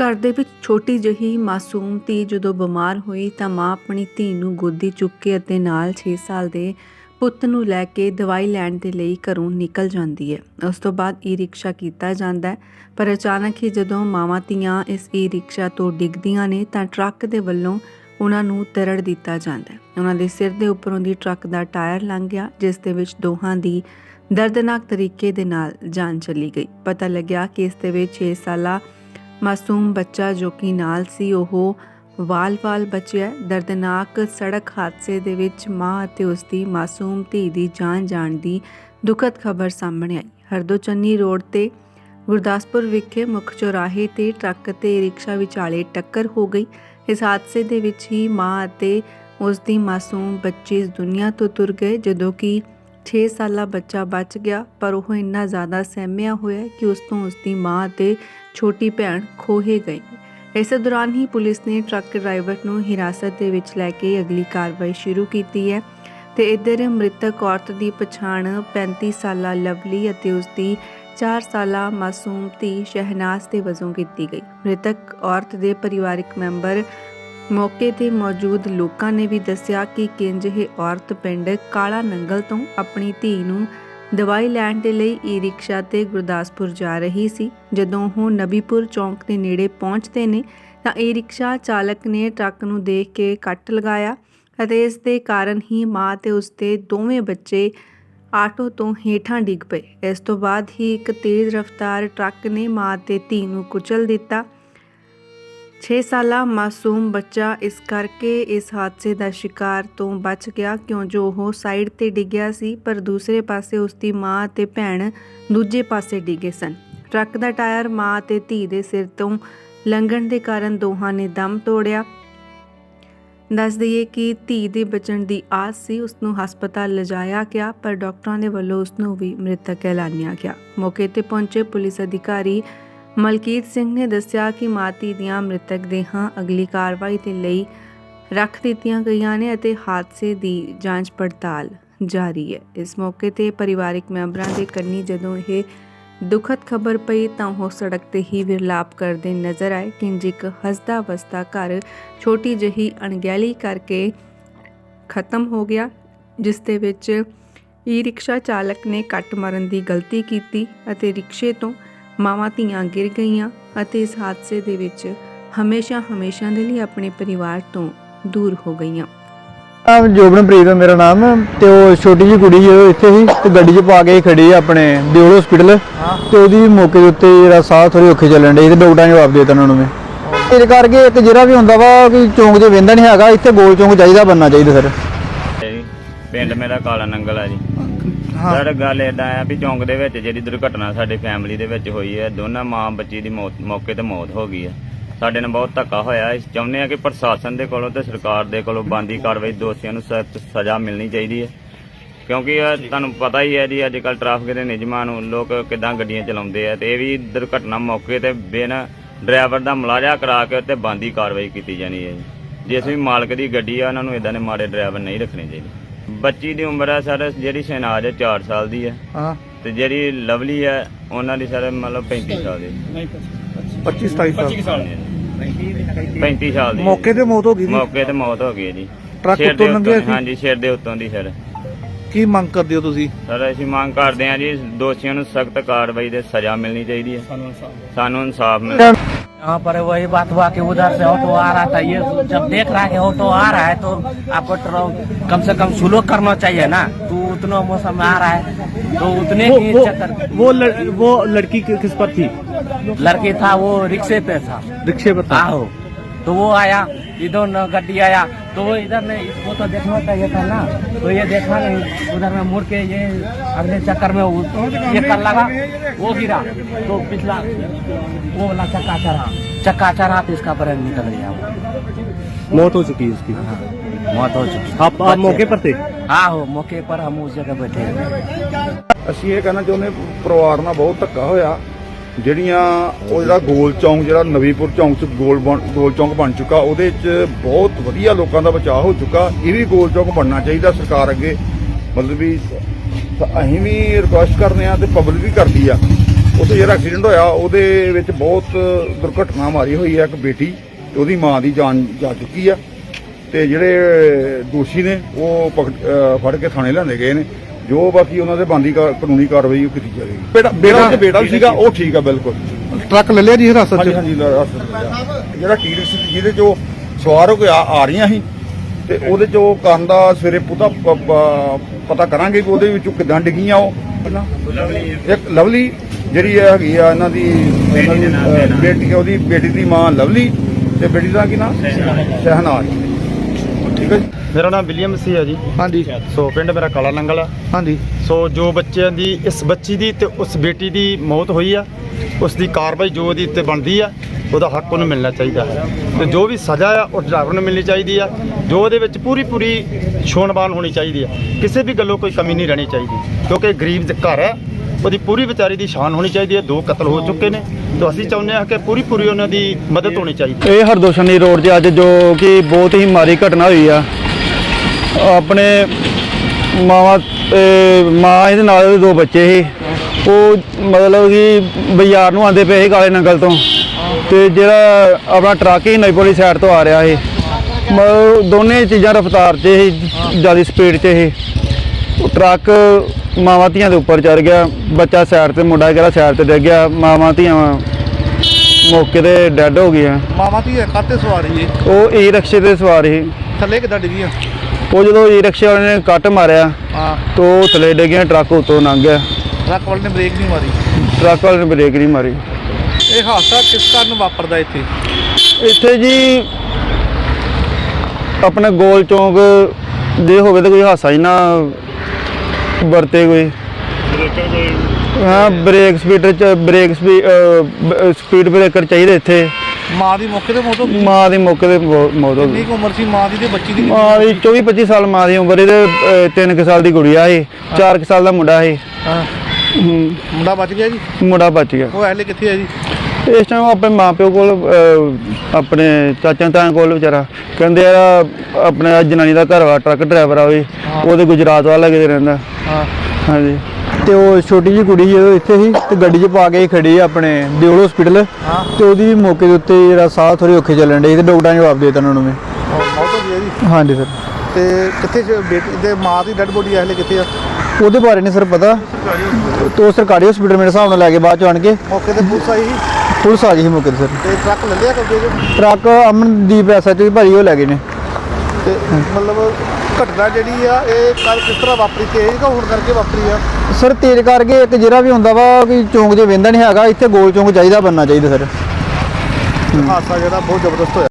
ਘਰ ਦੇ ਵਿੱਚ ਛੋਟੀ ਜਿਹੀ ਮਾਸੂਮ ਧੀ ਜਦੋਂ ਬਿਮਾਰ ਹੋਈ ਤਾਂ ਮਾਂ ਆਪਣੀ ਧੀ ਨੂੰ ਗੋਦੀ ਚੁੱਕ ਕੇ ਅਤੇ ਨਾਲ 6 ਸਾਲ ਦੇ ਪੁੱਤ ਨੂੰ ਲੈ ਕੇ ਦਵਾਈ ਲੈਣ ਦੇ ਲਈ ਘਰੋਂ ਨਿਕਲ ਜਾਂਦੀ ਹੈ। ਉਸ ਤੋਂ ਬਾਅਦ ਈ ਰਿਕਸ਼ਾ ਕੀਤਾ ਜਾਂਦਾ ਹੈ, ਪਰ ਅਚਾਨਕ ਹੀ ਜਦੋਂ ਮਾਵਾਂ ਧੀਆਂ ਇਸ ਈ ਰਿਕਸ਼ਾ ਤੋਂ ਡਿੱਗਦੀਆਂ ਨੇ ਤਾਂ ਟਰੱਕ ਦੇ ਵੱਲੋਂ ਉਹਨਾਂ ਨੂੰ ਤਰੜ ਦਿੱਤਾ ਜਾਂਦਾ ਹੈ। ਉਹਨਾਂ ਦੇ ਸਿਰ ਦੇ ਉੱਪਰੋਂ ਦੀ ਟਰੱਕ ਦਾ ਟਾਇਰ ਲੰਘ ਗਿਆ, ਜਿਸ ਦੇ ਵਿੱਚ ਦੋਹਾਂ ਦੀ ਦਰਦਨਾਕ ਤਰੀਕੇ ਦੇ ਨਾਲ ਜਾਨ ਚਲੀ ਗਈ। ਪਤਾ ਲੱਗਿਆ ਕਿ ਇਸ ਦੇ ਵਿੱਚ 6 ਸਾਲਾ ਮਾਸੂਮ ਬੱਚਾ ਜੋ ਕਿ ਨਾਲ ਸੀ, ਉਹ ਵਾਲ-ਵਾਲ ਬਚਿਆ। ਦਰਦਨਾਕ ਸੜਕ ਹਾਦਸੇ ਦੇ ਵਿੱਚ ਮਾਂ ਅਤੇ ਉਸ ਦੀ ਮਾਸੂਮ ਧੀ ਦੀ ਜਾਨ ਜਾਣ ਦੀ ਦੁਖਦ ਖਬਰ ਸਾਹਮਣੇ ਆਈ। ਹਰਦੋਚੰਨੀ ਰੋਡ ਤੇ ਗੁਰਦਾਸਪੁਰ ਵਿਖੇ ਮੁੱਖ ਚੌਰਾਹੇ ਤੇ ਟਰੱਕ ਤੇ ਰਿਕਸ਼ਾ ਵਿਚਾਲੇ ਟੱਕਰ ਹੋ ਗਈ। ਇਸ ਹਾਦਸੇ ਦੇ ਵਿੱਚ ਹੀ ਮਾਂ ਅਤੇ ਉਸ ਦੀ ਮਾਸੂਮ ਬੱਚੀ ਇਸ ਦੁਨੀਆ ਤੋਂ ਤੁਰ ਗਏ, ਜਦੋਂ ਕਿ 6 ਸਾਲਾ ਬੱਚਾ ਬਚ ਗਿਆ, ਪਰ ਉਹ ਇੰਨਾ ਜ਼ਿਆਦਾ ਸਹਿਮਿਆ ਹੋਇਆ ਕਿ ਉਸ ਤੋਂ ਉਸ ਦੀ ਮਾਂ ਅਤੇ ਛੋਟੀ ਭੈਣ ਖੋਹੇ ਗਈ। ਇਸੇ ਦੌਰਾਨ ਹੀ ਪੁਲਿਸ ਨੇ ਟਰੱਕ ਡਰਾਈਵਰ ਨੂੰ ਹਿਰਾਸਤ ਦੇ ਵਿੱਚ ਲੈ ਕੇ ਅਗਲੀ ਕਾਰਵਾਈ ਸ਼ੁਰੂ ਕੀਤੀ ਹੈ ਤੇ ਇਧਰ ਮ੍ਰਿਤਕ ਔਰਤ ਦੀ ਪਛਾਣ 35 ਸਾਲਾ ਲਵਲੀ ਅਤੇ ਉਸ ਦੀ 4 ਸਾਲਾ ਮਾਸੂਮ ਧੀ ਸ਼ਹਿਨਾਜ਼ ਦੇ ਵਜੋਂ ਕੀਤੀ ਗਈ। ਮ੍ਰਿਤਕ ਔਰਤ ਦੇ ਪਰਿਵਾਰਕ ਮੈਂਬਰ ਮੌਕੇ ਤੇ ਮੌਜੂਦ ਲੋਕਾਂ ਨੇ ਵੀ ਦੱਸਿਆ ਕਿ ਕਿੰਜ ਇਹ ਔਰਤ ਪਿੰਡ ਕਾਲਾ ਨੰਗਲ ਤੋਂ ਆਪਣੀ ਧੀ ਨੂੰ ਦਵਾਈ ਲੈਣ ਦੇ ਲਈ ਈ ਰਿਕਸ਼ਾ ਤੇ ਗੁਰਦਾਸਪੁਰ ਜਾ ਰਹੀ ਸੀ। ਜਦੋਂ ਉਹ ਨਬੀਪੁਰ ਚੌਂਕ ਦੇ ਨੇੜੇ ਪਹੁੰਚਦੇ ਨੇ, ਤਾਂ ਈ ਰਿਕਸ਼ਾ ਚਾਲਕ ਨੇ ਟਰੱਕ ਨੂੰ ਦੇਖ ਕੇ ਕੱਟ ਲਗਾਇਆ ਅਤੇ ਇਸ ਦੇ ਕਾਰਨ ਹੀ ਮਾਂ ਤੇ ਉਸਦੇ ਦੋਵੇਂ ਬੱਚੇ ਆਟੋ ਤੋਂ ਹੇਠਾਂ ਡਿੱਗ ਪਏ। ਇਸ ਤੋਂ ਬਾਅਦ ਹੀ ਇੱਕ ਤੇਜ਼ ਰਫ਼ਤਾਰ ਟਰੱਕ ਨੇ ਮਾਂ ਤੇ ਧੀ ਨੂੰ ਕੁਚਲ ਦਿੱਤਾ। 6 ਸਾਲਾ ਮਾਸੂਮ ਬੱਚਾ ਇਸ ਕਰਕੇ ਇਸ ਹਾਦਸੇ ਦਾ ਸ਼ਿਕਾਰ ਤੋਂ ਬਚ ਗਿਆ, ਕਿਉਂ ਜੋ ਉਹ ਸਾਈਡ ਤੇ ਡਿੱਗਿਆ ਸੀ, ਪਰ ਦੂਸਰੇ ਪਾਸੇ ਉਸ ਦੀ ਮਾਂ ਤੇ ਭੈਣ ਦੂਜੇ ਪਾਸੇ ਡਿੱਗੇ ਸਨ। ਟਰੱਕ ਦਾ ਟਾਇਰ ਮਾਂ ਤੇ ਧੀ ਦੇ ਸਿਰ ਤੋਂ ਲੰਘਣ ਦੇ ਕਾਰਨ ਦੋਹਾਂ ਨੇ ਦਮ ਤੋੜਿਆ। ਦੱਸ ਦਈਏ ਕਿ ਧੀ ਦੇ ਬਚਣ ਦੀ ਆਸ ਸੀ ਉਸ ਨੂੰ ਹਸਪਤਾਲ ਲਿਜਾਇਆ ਗਿਆ, ਪਰ ਡਾਕਟਰਾਂ ਦੇ ਵੱਲੋਂ ਉਸ ਨੂੰ ਵੀ ਮ੍ਰਿਤਕ ਐਲਾਨਿਆ ਗਿਆ। ਮੌਕੇ ਤੇ ਪਹੁੰਚੇ ਪੁਲਿਸ ਅਧਿਕਾਰੀ ਮਲਕੀਤ ਸਿੰਘ ਨੇ ਦੱਸਿਆ ਕਿ ਮਾਤੀ ਦੀਆਂ ਮ੍ਰਿਤਕ ਦੇਹਾਂ ਅਗਲੀ ਕਾਰਵਾਈ ਦੇ ਲਈ ਰੱਖ ਦਿੱਤੀਆਂ ਗਈਆਂ ਨੇ ਅਤੇ ਹਾਦਸੇ ਦੀ ਜਾਂਚ ਪੜਤਾਲ ਜਾਰੀ ਹੈ। ਇਸ ਮੌਕੇ ਤੇ ਪਰਿਵਾਰਿਕ ਮੈਂਬਰਾਂ ਦੇ ਕੰਨੀ ਜਦੋਂ ਇਹ ਦੁਖਦ ਖਬਰ ਪਈ ਤਾਂ ਉਹ ਸੜਕ ਤੇ ਹੀ ਵਿਰਲਾਪ ਕਰਦੇ ਨਜ਼ਰ ਆਏ। ਕਿੰਜ ਇੱਕ ਹੱਸਦਾ ਵਸਦਾ ਘਰ ਛੋਟੀ ਜਿਹੀ ਅਣਗਹਿਲੀ ਕਰਕੇ ਖਤਮ ਹੋ ਗਿਆ, ਜਿਸ ਦੇ ਵਿੱਚ ਈ ਰਿਕਸ਼ਾ ਚਾਲਕ ਨੇ ਕੱਟ ਮਾਰਨ ਦੀ ਗਲਤੀ ਕੀਤੀ ਅਤੇ ਰਿਕਸ਼ੇ ਤੋਂ ਮਾਵਾਂ ਧੀਆਂ ਗਿਰ ਗਈਆਂ ਅਤੇ ਇਸ ਹਾਦਸੇ ਦੇ ਵਿੱਚ ਹਮੇਸ਼ਾ ਹਮੇਸ਼ਾ ਦੇ ਲਈ ਆਪਣੇ ਪਰਿਵਾਰ ਤੋਂ ਦੂਰ ਹੋ ਗਈਆਂ। ਆ ਜੋਬਨਪ੍ਰੀਤ ਆ ਮੇਰਾ ਨਾਮ ਤੇ ਉਹ ਛੋਟੀ ਜਿਹੀ ਕੁੜੀ ਜਦੋਂ ਇੱਥੇ ਸੀ ਤੇ ਗੱਡੀ 'ਚ ਪਾ ਕੇ ਖੜੀ ਆਪਣੇ ਦਿਓਲ ਹਸਪੀਟਲ ਤੇ ਉਹਦੀ ਮੌਕੇ ਦੇ ਉੱਤੇ ਜਿਹੜਾ ਸਾਹ ਥੋੜੀ ਔਖੇ ਚੱਲਣ ਡੇ ਤੇ ਡਾਕਟਰਾਂ ਨੇ ਜਵਾਬ ਦੇ ਦਿੱਤਾ ਉਹਨਾਂ ਨੂੰ ਮੈਂ ਇਸ ਕਰਕੇ ਇੱਕ ਜਿਹੜਾ ਵੀ ਹੁੰਦਾ ਵਾ ਕਿ ਚੌਂਕ 'ਚ ਵੇਂਦਾ ਨਹੀਂ ਹੈਗਾ ਇੱਥੇ ਗੋਲ ਚੌਂਕ ਚਾਹੀਦਾ ਬੰਨਾ ਚਾਹੀਦਾ ਸਰ। ਪਿੰਡ ਮੇਰਾ ਕਾਲਾ ਨੰਗਲ ਆ ਜੀ। ਸਰ ਗੱਲ ਏਦਾਂ ਆ ਵੀ ਚੌਂਕ ਦੇ ਵਿੱਚ ਜਿਹੜੀ ਦੁਰਘਟਨਾ ਸਾਡੇ ਫੈਮਿਲੀ ਦੇ ਵਿੱਚ ਹੋਈ ਹੈ, ਦੋਨਾਂ ਮਾਂ ਬੱਚੀ ਦੀ ਮੌਤ, ਮੌਕੇ ਤੇ ਮੌਤ ਹੋ ਗਈ ਹੈ। ਸਾਡੇ ਨਾਲ ਬਹੁਤ ਧੱਕਾ ਹੋਇਆ ਅਸੀਂ ਚਾਹੁੰਦੇ ਆ ਕਿ ਪ੍ਰਸ਼ਾਸਨ ਦੇ ਕੋਲੋਂ ਤੇ ਸਰਕਾਰ ਦੇ ਕੋਲੋਂ ਬੰਦੀ ਕਾਰਵਾਈ ਦੋਸ਼ੀਆਂ ਨੂੰ ਸਖਤ ਸਜ਼ਾ ਮਿਲਣੀ ਚਾਹੀਦੀ ਹੈ। ਕਿਉਂਕਿ ਇਹ ਤੁਹਾਨੂੰ ਪਤਾ ਹੀ ਹੈ ਜੀ ਅੱਜ ਕੱਲ ਟ੍ਰੈਫਿਕ ਦੇ ਨਿਯਮਾਂ ਨੂੰ ਲੋਕ ਕਿਦਾਂ ਗੱਡੀਆਂ ਚਲਾਉਂਦੇ ਆ ਤੇ ਇਹ ਵੀ ਦੁਰਘਟਨਾ ਮੌਕੇ ਤੇ ਬਿਨ ਡਰਾਈਵਰ ਦਾ ਮੁਲਾਜ਼ਾ ਕਰਾ ਕੇ ਉੱਤੇ ਬੰਦੀ ਕਾਰਵਾਈ ਕੀਤੀ ਜਾਣੀ ਹੈ ਜੀ। ਜਿਸ ਵੀ ਮਾਲਕ ਦੀ ਗੱਡੀ ਆ, ਉਹਨਾਂ ਨੂੰ ਇਦਾਂ ਦੇ ਮਾੜੇ ਡਰਾਈਵਰ ਨਹੀਂ ਰੱਖਣੇ ਚਾਹੀਦੇ। ਬੱਚੀ ਦੀ ਉਮਰ ਹੈ ਸਰ ਜਿਹੜੀ ਸ਼ਹਿਨਾਜ਼ ਹੈ 4 ਸਾਲ ਦੀ ਹੈ ਹਾਂ। ਤੇ ਜਿਹੜੀ ਲਵਲੀ ਹੈ ਉਹਨਾਂ ਦੀ ਸਰ ਮਤਲਬ 35 ਸਾਲ ਦੀ। 25 27 ਸਾਲ। 35 ਸਾਲ। ਦੀ ਮੌਕੇ ਤੇ ਮੌਤ ਹੋ ਗਈ ਜੀ? ਮੌਕੇ ਤੇ ਮੌਤ ਹੋ ਗਈ ਹੈ ਜੀ। ਟਰੱਕ ਸਿਰ ਦੇ ਉੱਤੋਂ ਲੰਘਿਆ ਉੱਤੋਂ- ਸੀ? ਹਾਂਜੀ ਸਿਰ ਦੇ ਉੱਤੋਂ ਦੀ ਸਰ। ਕੀ ਮੰਗ ਕਰਦੇ ਹੋ ਤੁਸੀਂ? ਸਰ ਅਸੀਂ ਮੰਗ ਕਰਦੇ ਹਾਂ ਜੀ ਦੋਸ਼ੀਆਂ ਨੂੰ ਸਖਤ ਕਾਰਵਾਈ ਦੇ ਸਜ਼ਾ ਮਿਲਣੀ ਚਾਹੀਦੀ ਹੈ ਸਾਨੂੰ ਇਨਸਾਫ। ਮਿਲ यहाँ पर वही बात हुआ कि उधर से ऑटो आ रहा था ये जब देख रहा है कि ऑटो आ रहा है तो आपको कम से कम स्लो करना चाहिए ना। तो उतना मौसम में आ रहा है तो उतने वो ही वो चक्कर वो लड़, वो लड़की किस पर थी? लड़की था वो रिक्शे पे था। रिक्शे पर था। तो वो आया इधर न गड्डी आया तो वो इधर ने इसको तो देखना चाहिए था ना तो ये देखा नहीं उधर में मुड़ के ये अगले चक्कर में वो ये कर लगा वो गिरा तो पिछला वो वाला चक्का चढ़ा चक्का चढ़ा तो इसका ब्रेन निकल गया वो। मौत हो चुकी है इसकी मौत हो चुकी आप आप बच्चे- मौके पर थे हाँ हो मौके पर हम उस जगह बैठे हैं ਅਸੀਂ ਇਹ ਕਹਿਣਾ ਚਾਹੁੰਦੇ ਪਰਿਵਾਰ ਨਾਲ ਬਹੁਤ ਧੱਕਾ ਹੋਇਆ ਜਿਹੜੀਆਂ ਉਹ ਜਿਹੜਾ ਗੋਲ ਚੌਂਕ, ਜਿਹੜਾ ਨਵੀਪੁਰ ਚੌਂਕ ਚ ਗੋਲ ਬਣ- ਗੋਲ ਚੌਂਕ ਬਣ ਚੁੱਕਾ, ਉਹਦੇ ਚ ਬਹੁਤ ਵਧੀਆ ਲੋਕਾਂ ਦਾ ਬਚਾਅ ਹੋ ਚੁੱਕਾ। ਇਹ ਵੀ ਗੋਲ ਚੌਂਕ ਬਣਨਾ ਚਾਹੀਦਾ ਸਰਕਾਰ ਅੱਗੇ। ਮਤਲਬ ਵੀ ਅਸੀਂ ਵੀ ਰਿਕੁਐਸਟ ਕਰਦੇ ਆ ਤੇ ਪਬਲਿਕ ਵੀ ਕਰਦੀ ਆ। ਉੱਥੇ ਜਿਹੜਾ ਐਕਸੀਡੈਂਟ ਹੋਇਆ, ਉਹਦੇ ਵਿੱਚ ਬਹੁਤ ਦੁਰਘਟਨਾ ਮਾਰੀ ਹੋਈ ਹੈ ਇੱਕ ਬੇਟੀ ਉਹਦੀ ਮਾਂ ਦੀ ਜਾਨ ਜਾ ਚੁੱਕੀ ਆ। ਤੇ ਜਿਹੜੇ ਦੋਸ਼ੀ ਨੇ, ਉਹ ਪਕੜ- ਫੜ ਕੇ ਥਾਣੇ ਲਿਆਂਦੇ ਗਏ ਨੇ। ਜੋ ਬਾਕੀ ਉਹਨਾਂ ਦੇ ਬੰਦੀ ਕਾਨੂੰਨੀ ਕਾਰਵਾਈ ਉਹ ਕੀਤੀ ਜਾਵੇਗੀ। ਬੇਟਾ ਬੇਟਾ ਤੇ ਬੇਟਾ ਸੀਗਾ ਉਹ ਠੀਕ ਆ ਬਿਲਕੁਲ। ਟਰੱਕ ਲੈ ਲਿਆ ਜੀ ਹਿਰਾਸਤ ਹਾਂਜੀ ਹਾਂਜੀ ਜਿਹੜਾ ਟੀਰਕਸ ਸੀ ਜਿਹਦੇ ਚੋਂ ਸਵਾਰ ਹੋ ਕੇ ਆ ਆ ਰਹੀਆਂ ਸੀ ਤੇ ਉਹਦੇ ਚੋਂ ਕਰਨ ਦਾ ਸਵੇਰੇ ਪੁੱਤਾ ਪ- ਪ- ਪਤਾ ਕਰਾਂਗੇ ਕਿ ਉਹਦੇ ਵਿੱਚੋਂ ਕਿੱਦਾਂ ਡਿੱਗੀਆਂ ਉਹ। ਪਹਿਲਾਂ ਇੱਕ ਲਵਲੀ ਜਿਹੜੀ ਇਹ ਹੈਗੀ ਆ ਇਹਨਾਂ ਦੀ ਇਹਨਾਂ ਦੀ, ਅਹ, ਬੇਟੀ ਉਹਦੀ ਬੇਟੀ ਦੀ ਮਾਂ ਲਵਲੀ ਤੇ ਬੇਟੀ ਦਾ ਕੀ ਨਾਮ ਸ਼ਹਿਨਾਜ਼। ਠੀਕ ਹੈ ਜੀ। ਮੇਰਾ ਨਾਮ ਵਿਲੀਅਮ ਸੀ ਹੈ ਜੀ। ਹਾਂਜੀ। ਸੋ ਪਿੰਡ ਮੇਰਾ ਕਾਲਾ ਨੰਗਲ ਆ। ਹਾਂਜੀ। ਸੋ ਜੋ ਬੱਚਿਆਂ ਦੀ ਇਸ ਬੱਚੀ ਦੀ ਤੇ ਉਸ ਬੇਟੀ ਦੀ ਮੌਤ ਹੋਈ ਆ ਉਸ ਦੀ ਕਾਰਵਾਈ ਜੋ ਉਹਦੀ ਉੱਤੇ ਬਣਦੀ ਆ ਉਹਦਾ ਹੱਕ ਉਹਨੂੰ ਮਿਲਣਾ ਚਾਹੀਦਾ। ਹੈ ਤੇ ਜੋ ਵੀ ਸਜ਼ਾ ਆ ਉਹ ਡਰਾਈਵਰ ਨੂੰ ਮਿਲਣੀ ਚਾਹੀਦੀ ਆ ਜੋ ਉਹਦੇ ਵਿੱਚ ਪੂਰੀ ਪੂਰੀ ਛੋਣਬਾਨ ਹੋਣੀ ਚਾਹੀਦੀ ਆ। ਕਿਸੇ ਵੀ ਗੱਲੋਂ ਕੋਈ ਕਮੀ ਨਹੀਂ ਰਹਿਣੀ ਚਾਹੀਦੀ ਕਿਉਂਕਿ ਗਰੀਬ ਦੇ ਘਰ ਹੈ ਉਹਦੀ ਪੂਰੀ ਵਿਚਾਰੀ ਦੀ ਸ਼ਾਨ ਹੋਣੀ ਚਾਹੀਦੀ ਹੈ, ਦੋ ਕਤਲ ਹੋ ਚੁੱਕੇ ਨੇ। ਤੇ ਅਸੀਂ ਚਾਹੁੰਦੇ ਹਾਂ ਕਿ ਪੂਰੀ ਪੂਰੀ ਉਹਨਾਂ ਦੀ ਮਦਦ ਹੋਣੀ ਚਾਹੀਦੀ ਹੈ। ਇਹ ਹਰਦੋਸ਼ਨੀ ਰੋਡ 'ਤੇ ਅੱਜ ਜੋ ਕਿ ਬਹੁਤ ਹੀ ਮਾੜੀ ਘਟਨਾ ਹੋਈ ਆ, ਆਪਣੇ ਮਾਵਾ ਮਾਂ ਇਹਦੇ ਨਾਲ ਉਹਦੇ ਦੋ ਬੱਚੇ ਸੀ। ਉਹ ਮਤਲਬ ਕਿ ਬਾਜ਼ਾਰ ਨੂੰ ਆਂਦੇ ਪਏ ਸੀ ਕਾਲੇ ਨੰਗਲ ਤੋਂ ਤੇ ਜਿਹੜਾ ਆਪਣਾ ਟਰੱਕ ਹੀ ਨਈਪੋਲੀ ਸਾਈਡ ਤੋਂ ਆ ਰਿਹਾ ਸੀ। ਮਤਲਬ ਦੋਨੇ ਚੀਜ਼ਾਂ ਰਫ਼ਤਾਰ 'ਚ ਸੀ, ਜ਼ਿਆਦਾ ਸਪੀਡ 'ਚ ਸੀ। ਟਰੱਕ ਮਾਵਾਂ ਧੀਆਂ ਦੇ ਉੱਪਰ ਚੜ ਗਿਆ ਬੱਚਾ ਸਾਈਡ ਤੇ ਮੁੰਡਾ ਜਿਹੜਾ ਸਾਈਡ ਤੇ ਡਿੱਗ ਗਿਆ ਮਾਵਾਂ ਧੀਆਂ ਮੌਕੇ ਤੇ ਡੈੱਡ ਹੋ ਗਈਆਂ। ਮਾਵਾਂ ਧੀ ਕਾਤੇ ਸਵਾਰੀ ਏ ਉਹ ਈ ਰਿਕਸ਼ੇ ਤੇ ਸਵਾਰ ਸੀ। ਥੱਲੇ ਕਿੱਦਾਂ ਡਿੱਗੀਆਂ? ਉਹ ਜਦੋਂ ਈ ਰਿਕਸ਼ੇ ਵਾਲੇ ਨੇ ਕੱਟ ਮਾਰਿਆ ਹਾਂ। ਤਾਂ ਥੱਲੇ ਡਿੱਗਿਆ ਟਰੱਕ ਉੱਤੋਂ ਲੰਘ ਗਿਆ। ਟਰੱਕ ਵਾਲੇ ਨੇ ਬ੍ਰੇਕ ਨਹੀਂ ਮਾਰੀ। ਟਰੱਕ ਵਾਲੇ ਨੇ ਬ੍ਰੇਕ ਨਹੀਂ ਮਾਰੀ। ਇਹ ਹਾਦਸਾ ਕਿਸ ਕਾਰਨ ਵਾਪਰਦਾ ਇੱਥੇ? ਇੱਥੇ ਜੀ ਆਪਣਾ ਗੋਲ ਚੌਂਕ ਦੇ ਹੋਵੇ ਤਾਂ ਕੋਈ ਹਾਸਾ ਹੀ ਨਾ ਵਰਤੇ ਕੋਈ ਹਾਂ ਬ੍ਰੇਕ ਸਪੀਡਰ ਚ ਬ੍ਰੇਕ ਸਪੀਡ ਬ੍ਰੇਕਰ ਚਾਹੀਦੇ ਇੱਥੇ। ਮਾਂ ਦੀ ਮੌਕੇ ਤੇ ਮੌਤ ਹੋ ਗਈ? ਮਾਂ ਦੀ ਮੌਕੇ ਤੇ ਮੌਤ ਹੋ ਕਿੰਨੀ ਗਈ ਉਮਰ ਸੀ ਮਾਂ ਦੀ ਤੇ ਬੱਚੀ ਦੀ? ਮਾਂ ਦੀ 24 25 ਸਾਲ ਮਾਂ ਦੀ ਉਮਰ ਇਹਦੇ 3 ਕੁ ਸਾਲ ਦੀ ਗੁੜੀਆ ਸੀ। 4 ਕੁ ਸਾਲ ਦਾ ਮੁੰਡਾ ਸੀ। ਹਾਂ। ਮੁੰਡਾ ਬਚ ਗਿਆ ਜੀ? ਮੁੰਡਾ ਬਚ ਗਿਆ। ਉਹ ਐਲੇ ਕਿੱਥੇ ਹੈ ਜੀ? ਇਸ ਟਾਈਮ ਆਪਣੇ ਮਾਪਿਓ ਕੋਲ ਅਹ, ਆਪਣੇ ਚਾਚਾ ਤਾਇਆ ਕੋਲ ਵਿਚਾਰਾ। ਕਹਿੰਦੇ ਆ ਆਪਣੇ ਆਹ ਜਨਾਨੀ ਦਾ ਘਰ ਵਾ ਟਰੱਕ ਡਰਾਈਵਰ ਆ ਉਹ ਉਹਦੇ ਗੁਜਰਾਤ ਵਾਲਾ ਕਿਤੇ ਰਹਿੰਦਾ। ਹਾਂ। ਹਾਂਜੀ। ਤੇ ਉਹ ਛੋਟੀ ਜਿਹੀ ਕੁੜੀ ਜਦੋਂ ਇੱਥੇ ਸੀ ਤੇ ਗੱਡੀ 'ਚ ਪਾ ਕੇ ਖੜੀ ਆ ਆਪਣੇ ਦਿਓਲ ਹਸਪੀਟਲ ਤੇ ਉਹਦੀ ਵੀ ਮੌਕੇ ਦੇ ਉੱਤੇ ਜਿਹੜਾ ਸਾਹ ਥੋੜੀ ਔਖੇ ਚੱਲਣ ਡੇ ਤੇ ਡਾਕਟਰਾਂ ਨੇ ਜਵਾਬ ਦੇ ਦਿੱਤਾ ਉਹਨਾਂ ਨੂੰ ਵੀ। ਉਹ ਮੌਤ ਹੋ ਗਈ ਹੈ ਜੀ ਹਾਂਜੀ ਸਰ। ਤੇ ਕਿੱਥੇ ਜ- ਬੇਟੀ ਦੇ ਮਾਂ ਦੀ ਡੈੱਡ ਬੋਡੀ ਐਲੇ ਕਿੱਥੇ ਆ? ਉਹਦੇ ਬਾਰੇ ਨਹੀਂ ਸਰ ਪਤਾ। ਤੇ ਉਹ ਸਰਕਾਰੀ ਹਸਪੀਟਲ ਮੇਰੇ ਹਿਸਾਬ ਨਾਲ ਲੈ ਕੇ ਬਾਅਦ ਚ ਆਣ ਕੇ। ਮੌਕੇ ਤੇ ਪੁਲਿਸ ਆਈ ਸੀ? ਪੁਲਿਸ ਆ ਗਈ ਸੀ ਮੌਕੇ ਤੇ ਸਰ। ਤੇ ਟਰੱਕ ਲੈ ਲਿਆ ਕਬਜ਼ੇ 'ਚ ਟਰੱਕ ਅਮਨਦੀਪ ਐਸਐਚ ਭਾਜੀ ਉਹ ਲੈ ਗਏ ਨੇ। ਤੇ ਮਤਲਬ ਘਟਨਾ ਜਿਹੜੀ ਆ ਇਹ ਕੱਲ ਕਿਸ ਤਰ੍ਹਾਂ ਵਾਪਰੀ? ਤੇਜ਼ ਕਾ ਹੋਣ ਕਰਕੇ ਵਾਪਰੀ ਆ? ਸਰ ਤੇਜ਼ ਕਰਕੇ ਇੱਕ ਜਿਹੜਾ ਵੀ ਹੁੰਦਾ ਵਾ ਕਿ ਚੌਂਕ 'ਚ ਵੇਂਦਾ ਨਹੀਂ ਹੈਗਾ ਇੱਥੇ ਗੋਲ ਚੌਂਕ ਚਾਹੀਦਾ ਬੰਨਾ ਚਾਹੀਦਾ ਸਰ। ਹਾਦਸਾ ਜਿਹੜਾ ਬਹੁਤ ਜ਼ਬਰਦਸਤ ਹੋਇਆ।